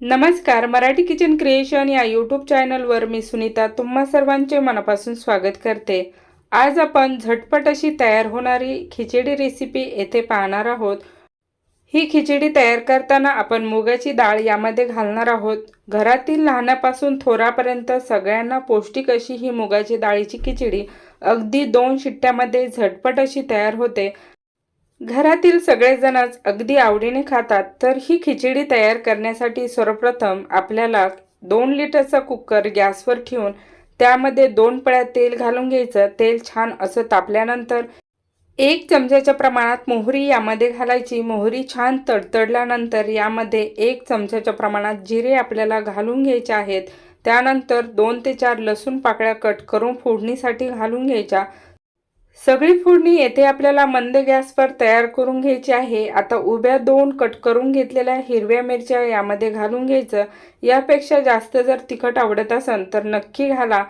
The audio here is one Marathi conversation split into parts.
नमस्कार मराठी किचन क्रिएशन या यूट्यूब चॅनलवर मी सुनीता तुम्हा सर्वांचे मनापासून स्वागत करते. आज आपण झटपट अशी तयार होणारी खिचडी रेसिपी येथे पाहणार आहोत. ही खिचडी तयार करताना आपण मुगाची डाळ यामध्ये घालणार आहोत. घरातील लहानापासून थोरापर्यंत सगळ्यांना पौष्टिक अशी ही मुगाची डाळीची खिचडी अगदी दोन शिट्ट्यामध्ये झटपट अशी तयार होते. घरातील सगळेजणच अगदी आवडीने खातात तर ही खिचडी तयार करण्यासाठी सर्वप्रथम आपल्याला दोन लिटरचा कुकर गॅसवर ठेवून त्यामध्ये दोन पळ्या तेल घालून घ्यायचं. तेल छान असं तापल्यानंतर एक चमच्याच्या प्रमाणात मोहरी यामध्ये घालायची. मोहरी छान तडतडल्यानंतर यामध्ये एक चमच्याच्या प्रमाणात जिरे आपल्याला घालून घ्यायचे आहेत. त्यानंतर दोन ते चार लसूण पाकळ्या कट करून फोडणीसाठी घालून घ्यायच्या. सगळी फोडणी येथे आपल्याला मंद गॅसवर तयार करून घ्यायची आहे. आता उभ्या दोन कट करून घेतलेल्या हिरव्या मिरच्या यामध्ये घालून घ्यायचं. यापेक्षा जास्त जर तिखट आवडत असेल तर नक्की घाला.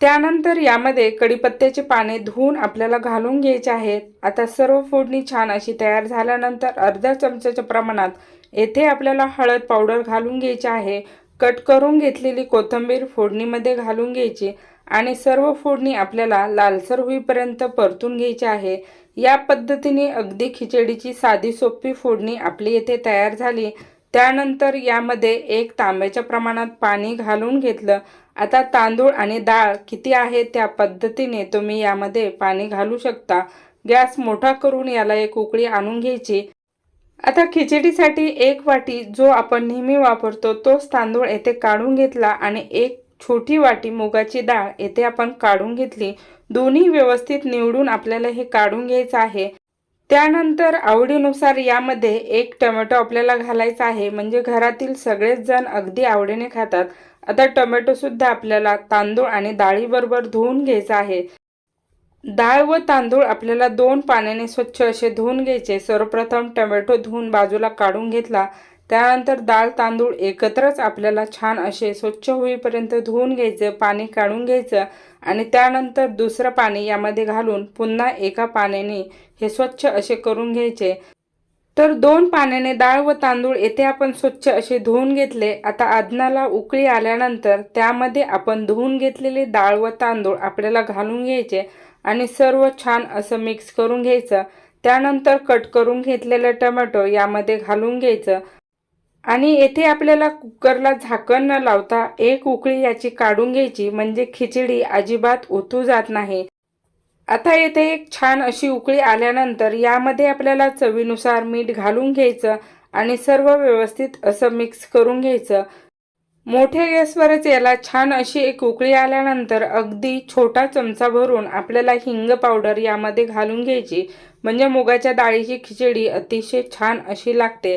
त्यानंतर यामध्ये कडीपत्त्याचे पाने धुवून आपल्याला घालून घ्यायचे आहेत. आता सर्व फोडणी छान अशी तयार झाल्यानंतर अर्ध्या चमच्याच्या प्रमाणात येथे आपल्याला हळद पावडर घालून घ्यायची आहे. कट करून घेतलेली कोथिंबीर फोडणीमध्ये घालून घ्यायची. आणि सर्व फोडणी आपल्याला लालसर होईपर्यंत परतून घ्यायची आहे. या पद्धतीने अगदी खिचडीची साधी सोपी फोडणी आपली येथे तयार झाली. त्यानंतर यामध्ये एक तांब्याच्या प्रमाणात पाणी घालून घेतलं. आता तांदूळ आणि डाळ किती आहे त्या पद्धतीने तुम्ही यामध्ये पाणी घालू शकता. गॅस मोठा करून याला एक उकळी आणून घ्यायची. आता खिचडीसाठी एक वाटी जो आपण नेहमी वापरतो तोच तांदूळ येथे काढून घेतला आणि एक छोटी वाटी मुगाची डाळ येथे आपण काढून घेतली. दोन्ही व्यवस्थित निवडून आपल्याला हे काढून घ्यायचं आहे. त्यानंतर आवडीनुसार यामध्ये एक टोमॅटो आपल्याला घालायचा आहे. म्हणजे घरातील सगळेच जण अगदी आवडीने खातात. आता टमॅटोसुद्धा आपल्याला तांदूळ आणि डाळीबरोबर धुवून घ्यायचा आहे. डाळ व तांदूळ आपल्याला दोन पाण्याने स्वच्छ असे धुवून घ्यायचे. सर्वप्रथम टोमॅटो धुवून बाजूला काढून घेतला. त्यानंतर डाळ तांदूळ एकत्रच आपल्याला छान असे स्वच्छ होईपर्यंत धुवून घ्यायचं पाणी काढून घ्यायचं आणि त्यानंतर दुसरं पाणी यामध्ये घालून पुन्हा एका पाण्याने हे स्वच्छ असे करून घ्यायचे. तर दोन पाण्याने डाळ व तांदूळ येथे आपण स्वच्छ असे धुवून घेतले. आता आदनाला उकळी आल्यानंतर त्यामध्ये आपण धुवून घेतलेले डाळ व तांदूळ आपल्याला घालून घ्यायचे आणि सर्व छान असं मिक्स करून घ्यायचं. त्यानंतर कट करून घेतलेलं टमॅटो यामध्ये घालून घ्यायचं. आणि येथे आपल्याला कुकरला झाकण न लावता एक उकळी याची काढून घ्यायची म्हणजे खिचडी अजिबात ओतू जात नाही. आता येथे एक छान अशी उकळी आल्यानंतर यामध्ये आपल्याला चवीनुसार मीठ घालून घ्यायचं आणि सर्व व्यवस्थित असं मिक्स करून घ्यायचं. मोठ्या गॅसवरच याला छान अशी एक उकळी आल्यानंतर अगदी छोटा चमचा भरून आपल्याला हिंग पावडर यामध्ये घालून घ्यायची म्हणजे मुगाच्या डाळीची खिचडी अतिशय छान अशी लागते.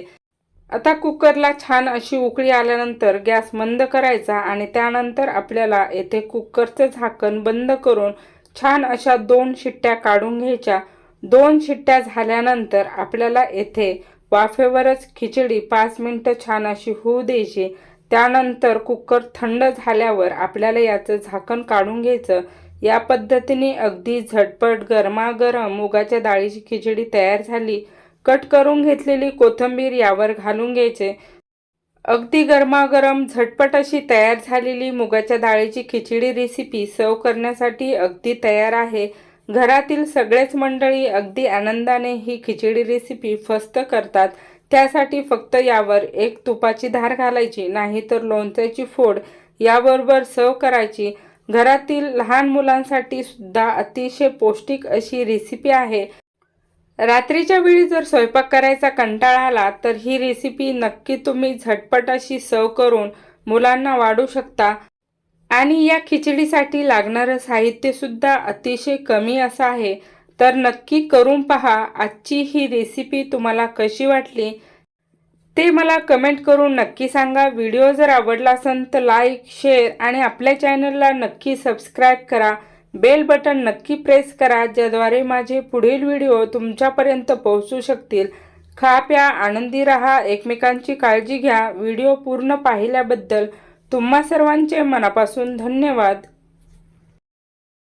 आता कुकरला छान अशी उकळी आल्यानंतर गॅस मंद करायचा आणि त्यानंतर आपल्याला येथे कुकरचं झाकण बंद करून छान अशा दोन शिट्ट्या काढून घ्यायच्या. दोन शिट्ट्या झाल्यानंतर आपल्याला येथे वाफेवरच खिचडी पाच मिनटं छान अशी होऊ द्यायची. त्यानंतर कुकर थंड झाल्यावर आपल्याला याचं झाकण काढून घ्यायचं. या पद्धतीने अगदी झटपट गरमागरम मुगाच्या डाळीची खिचडी तयार झाली. कट करून घेतलेली कोथिंबीर यावर घालून घ्यायचे. अगदी गरमागरम झटपट अशी तयार झालेली मुगाच्या डाळीची खिचडी रेसिपी सर्व करण्यासाठी अगदी तयार आहे. घरातील सगळेच मंडळी अगदी आनंदाने ही खिचडी रेसिपी फस्त करतात. त्यासाठी फक्त यावर एक तुपाची धार घालायची नाही तर लोणच्याची फोड याबरोबर सर्व करायची. घरातील लहान मुलांसाठी सुद्धा अतिशय पौष्टिक अशी रेसिपी आहे. रात्रीच्या वेळी जर स्वयंपाक करायचा कंटाळा आला तर ही रेसिपी नक्की तुम्ही झटपट अशी सर्व करून मुलांना वाढू शकता. आणि या खिचडीसाठी लागणारं साहित्यसुद्धा अतिशय कमी असं आहे. तर नक्की करून पहा आजची ही रेसिपी तुम्हाला कशी वाटली? ते मला कमेंट करून नक्की सांगा. व्हिडिओ जर आवडला असेल तर लाईक शेअर आणि आपल्या चॅनलला नक्की सबस्क्राईब करा. बेल बटन नक्की प्रेस करा ज्याद्वारे माझे पुढील व्हिडिओ तुमच्यापर्यंत पोहोचू शकतील. खा प्या आनंदी राहा एकमेकांची काळजी घ्या. व्हिडिओ पूर्ण पाहिल्याबद्दल तुम्हा सर्वांचे मनापासून धन्यवाद.